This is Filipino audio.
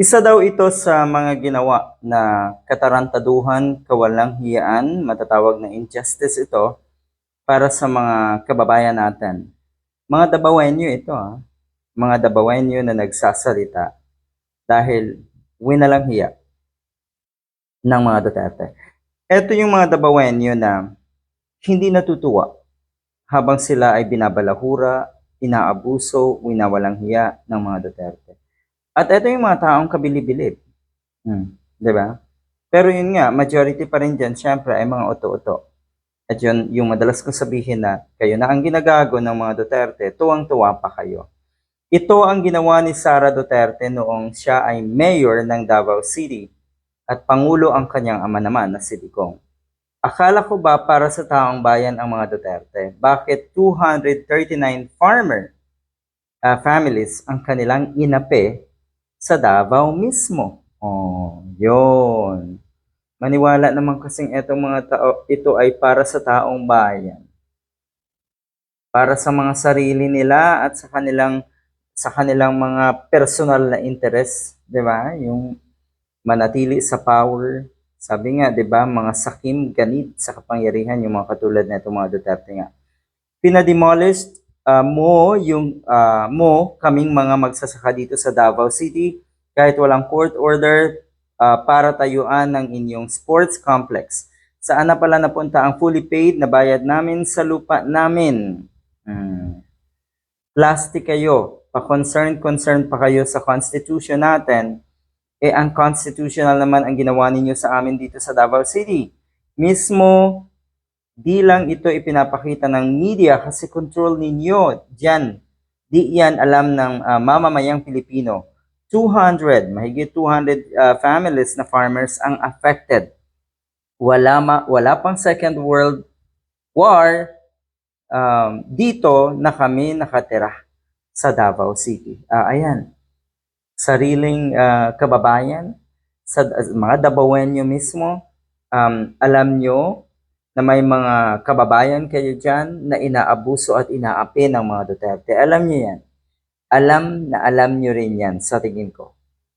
Isa daw ito sa mga ginawa na katarantaduhan, kawalang hiyaan, matatawag na injustice ito para sa mga kababayan natin. Mga dabawenyo ito ha. Mga dabawenyo na nagsasalita dahil winalang hiya ng mga Duterte. Ito yung mga dabawenyo na hindi natutuwa habang sila ay binabalahura, inaabuso, winawalang hiya ng mga Duterte. At ito yung mga taong kabilib-bilib. Hmm, di ba? Pero yun nga, majority pa rin dyan, syempre, ay mga oto-oto. At yun, yung madalas kong sabihin na, kayo na ang ginagago ng mga Duterte, tuwang-tuwa pa kayo. Ito ang ginawa ni Sara Duterte noong siya ay mayor ng Davao City at pangulo ang kanyang ama naman na si Digong. Akala ko ba para sa taong bayan ang mga Duterte? Bakit 239 farmer ah, families ang kanilang inape sa Davao mismo? Oh, yun. Maniwala naman kasing etong mga tao, ito ay para sa taong bayan. Para sa mga sarili nila at sa kanilang sa kanilang mga personal na interest, 'di ba? Yung manatili sa power. Sabi nga, 'di ba, mga sakim ganid sa kapangyarihan yung mga katulad na itong mga Duterte nga. Pinademolish ah, mo yung ah, mo kaming mga magsasaka dito sa Davao City kahit walang court order ah, para tayuan ng inyong sports complex. Saan na pala napunta ang fully paid na bayad namin sa lupa namin? Hmm. Plastic kayo, pa-concern-concern pa kayo sa constitution natin, eh ang constitutional naman ang ginawa ninyo sa amin dito sa Davao City. Mismo, di lang ito ipinapakita ng media kasi control ninyo. Diyan, di yan alam ng ah, mamamayang Pilipino. 200, mahigit 200 ah, families na farmers ang affected. Wala, ma, wala pang Second World War, um, dito na kami nakatira sa Davao City. Ah, ayan, sariling ah, kababayan, sa mga Davaoenyo mismo, um, alam nyo na may mga kababayan kayo dyan na inaabuso at inaapi ng mga Duterte. Alam nyo yan. Alam na alam nyo rin yan sa tingin ko.